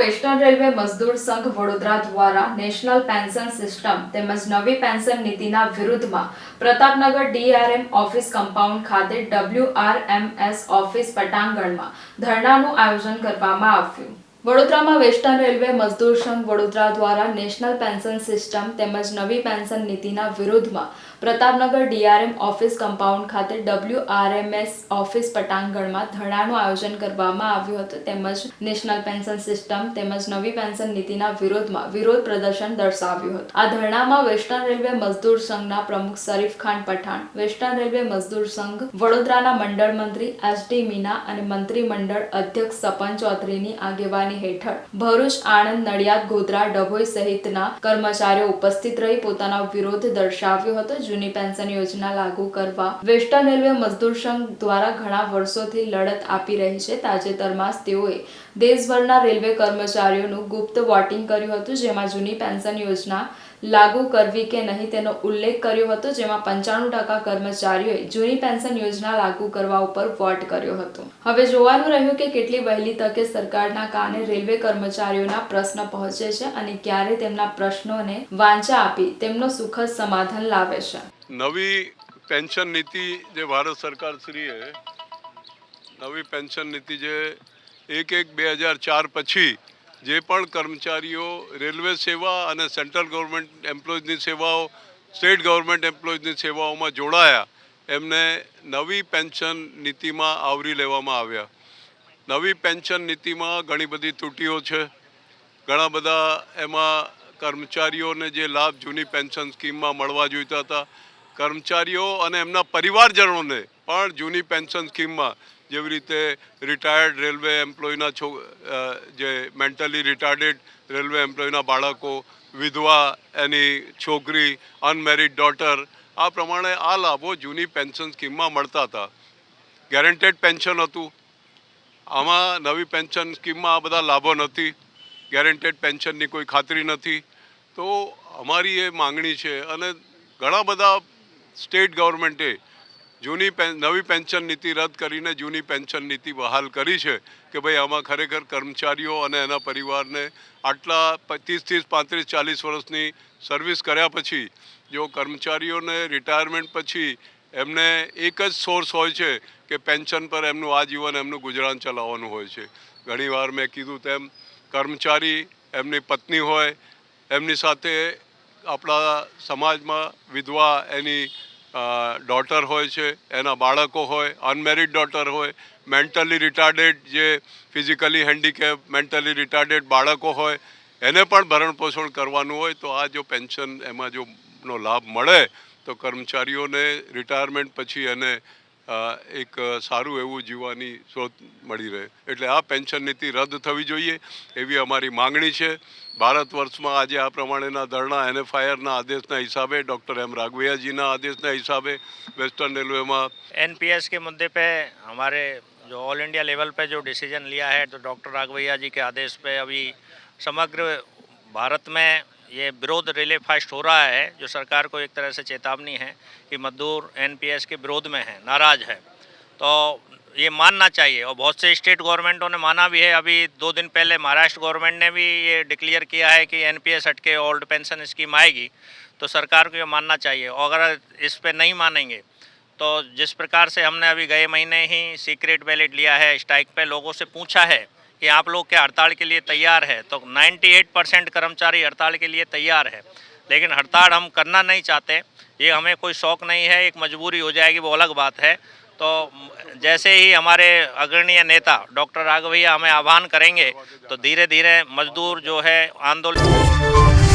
Western railway મજદૂર સંઘ વડોદરા દ્વારા national pension system તેમજ નવી પેન્શન નીતિના વિરુદ્ધમાં પ્રતાપનગર ડીઆરએમ ઓફિસ કમ્પાઉન્ડ ખાતે ડબલ્યુઆરએમએસ ઓફિસ પટાંગણમાં ધરણાનું આયોજન કરવામાં આવ્યું. વડોદરામાં વેસ્ટર્ન રેલવે મજદૂર સંઘ વડોદરા દ્વારા નેશનલ પેન્શન સિસ્ટમ તેમજ નવી પેન્શન નીતિના વિરોધમાં પ્રતાપનગર ડીઆરએમ ઓફિસ કમ્પાઉન્ડ ખાતે ડબ્લ્યુઆરએમએસ ઓફિસ પટાંગણમાં ધરણાનું આયોજન કરવામાં આવ્યું હતું. તેમજ નેશનલ પેન્શન સિસ્ટમ તેમજ નવી પેન્શન નીતિના વિરોધમાં વિરોધ પ્રદર્શન દર્શાવ્યું હતું. આ ધરણામાં વેસ્ટર્ન રેલવે મજદૂર સંઘના પ્રમુખ શરીફ ખાન પઠાણ, વેસ્ટર્ન રેલવે મજદૂર સંઘ વડોદરાના મંડળ મંત્રી એસડી મીના અને મંત્રીમંડળ અધ્યક્ષ સપન ચૌધરીની આગેવાની હેઠળ ભરૂચ, આણંદ, નડિયાદ, ગોધરા, ડભોઈ સહિતના કર્મચારીઓ ઉપસ્થિત રહી પોતાનો વિરોધ દર્શાવ્યો હતો. જૂની પેન્શન યોજના લાગુ કરવા વેસ્ટર્ન રેલવે મજદૂર સંઘ દ્વારા ઘણા વર્ષોથી લડત આપી રહી છે. તાજેતરમાં જ તેઓએ દેશભરના રેલવે કર્મચારીઓનું ગુપ્ત વોટિંગ કર્યું હતું, જેમાં જૂની પેન્શન યોજના લાગુ કરવી કે નહીં તેનો ઉલ્લેખ કર્યો હતો, જેમાં પંચાણું ટકા કર્મચારીઓએ જૂની પેન્શન યોજના લાગુ કરવા ઉપર વોટ કર્યો હતો. હવે જોવાનું રહ્યું કે કેટલી વહેલી તકે સરકારના કાને રેલવે કર્મચારીઓના પ્રશ્ન પહોંચે છે અને ક્યારે તેમના પ્રશ્નોને વાંચા આપી તેમનો સુખદ સમાધાન લાવે છે. નવી પેન્શન નીતિ જે ભારત સરકાર શ્રીએ નવી પેન્શન નીતિ જે એક એક બે હજાર ચાર પછી જે પણ કર્મચારીઓ રેલવે સેવા અને સેન્ટ્રલ ગવર્મેન્ટ એમ્પ્લોઈઝની સેવાઓ, સ્ટેટ ગવર્મેન્ટ એમ્પ્લોઈઝની સેવાઓમાં જોડાયા, એમને નવી પેન્શન નીતિમાં આવરી લેવામાં આવ્યા. નવી પેન્શન નીતિમાં ઘણી બધી ત્રુટીઓ છે. ઘણા બધા એમાં કર્મચારીઓને જે લાભ જૂની પેન્શન સ્કીમમાં મળવા જોઈતા હતા. કર્મચારીઓ અને એમના પરિવારજનોને પણ જૂની પેન્શન સ્કીમમાં જેવી રીતે રિટાયર્ડ રેલવે એમ્પ્લોયના છો જે મેન્ટલી રિટાયર્ડેડ રેલવે એમ્પ્લોયના બાળકો, વિધવા, એની છોકરી, અનમેરિડ ડોટર, આ પ્રમાણે આ લાભો જૂની પેન્શન સ્કીમમાં મળતા હતા. ગેરંટેડ પેન્શન હતું. આમાં નવી પેન્શન સ્કીમમાં આ બધા લાભો નથી ગેરંટેડ પેન્શનની કોઈ ખાતરી નથી. તો અમારી એ માંગણી છે અને ઘણા બધા સ્ટેટ ગવર્મેન્ટે જૂની નવી પેન્શન નીતિ રદ કરીને જૂની પેન્શન નીતિ બહાલ કરી છે કે ભાઈ આમાં ખરેખર કર્મચારીઓ અને એના પરિવારને આટલા પચીસ ત્રીસ પાંત્રીસ, ચાલીસ વર્ષની સર્વિસ કર્યા પછી, જો કર્મચારીઓને રિટાયરમેન્ટ પછી એમને એક જ સોર્સ હોય છે કે પેન્શન પર એમનું આજીવન એમનું ગુજરાન ચલાવવાનું હોય છે. ઘણીવાર મેં કીધું તેમ, કર્મચારી એમની પત્ની હોય, એમની સાથે આપણા સમાજમાં વિધવા એની ડોટર હોય છે, એના બાળકો હોય અનમેરિડ ડોટર હોય મેન્ટલી રિટાર્ડેડ જે ફિઝિકલી હેન્ડીકેપ મેન્ટલી રિટાર્ડેડ બાળકો હોય, એને પણ ભરણપોષણ કરવાનું હોય, તો આ જો પેન્શન એમાં જો નો લાભ મળે તો કર્મચારીઓને રિટાયરમેન્ટ પછી એને અ, એક સારું એવું જીવવાની શોધ મળી રહે એટલે આ પેન્શન નીતિ રદ થવી જોઈએ એવી અમારી માંગણી છે ભારત વર્ષમાં આજે આ પ્રમાણેના ધરણા એનએફઆઈઆરના આદેશના હિસાબે ડૉક્ટર એમ રાઘવૈયાજીના આદેશના હિસાબે વેસ્ટર્ન રેલવેમાં एनपीएस के मुद्दे पे हमारे जो ऑल इंडिया लेवल पे जो डिसीजन लिया है तो डॉक्टर राघवैया जी के आदेश पे अभी समग्र भारत में ये विरोध रिले फास्ट हो रहा है, जो सरकार को एक तरह से चेतावनी है कि मजदूर एनपीएस के विरोध में है, नाराज़ है। तो ये मानना चाहिए, और बहुत से स्टेट गवर्नमेंटों ने माना भी है, अभी दो दिन पहले महाराष्ट्र गवर्नमेंट ने भी ये डिक्लेयर किया है कि एनपीएस हटके ओल्ड पेंशन स्कीम आएगी तो सरकार को ये मानना चाहिए, और अगर इस पर नहीं मानेंगे तो जिस प्रकार से हमने अभी गए महीने ही सीक्रेट बैलेट लिया है, स्ट्राइक पे लोगों से पूछा है कि आप लोग क्या हड़ताल के लिए तैयार है? तो 98 परसेंट कर्मचारी हड़ताल के लिए तैयार है। लेकिन हड़ताल हम करना नहीं चाहते। ये हमें कोई शौक नहीं है, एक मजबूरी हो जाएगी, वो अलग बात है। तो जैसे ही हमारे अग्रणीय नेता डॉक्टर राघवैया हमें आह्वान करेंगे तो धीरे धीरे मजदूर जो है आंदोलन